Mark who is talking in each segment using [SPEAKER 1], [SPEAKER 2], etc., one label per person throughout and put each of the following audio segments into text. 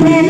[SPEAKER 1] সে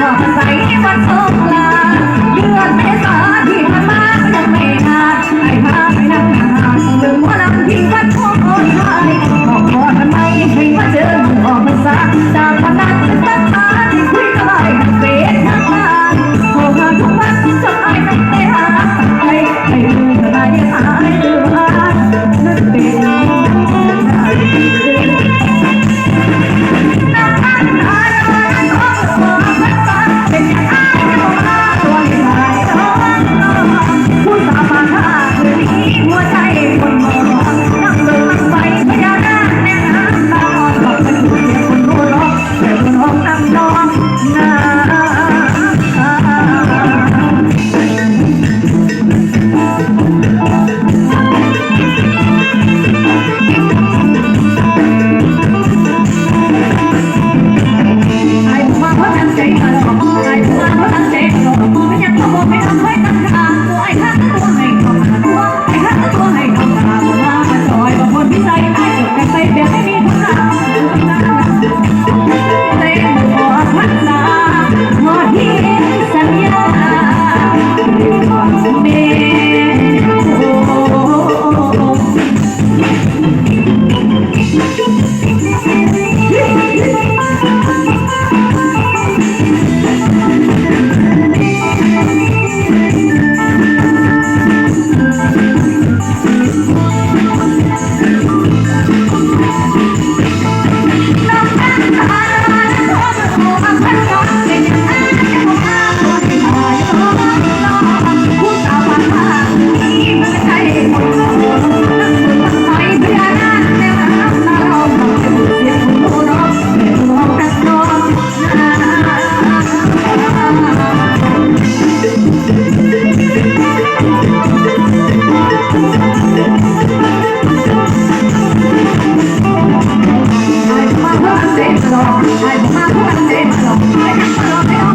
[SPEAKER 1] ดอกใสที่วัดทอง มาลองให้มาลองให้มาลองให้มาลอง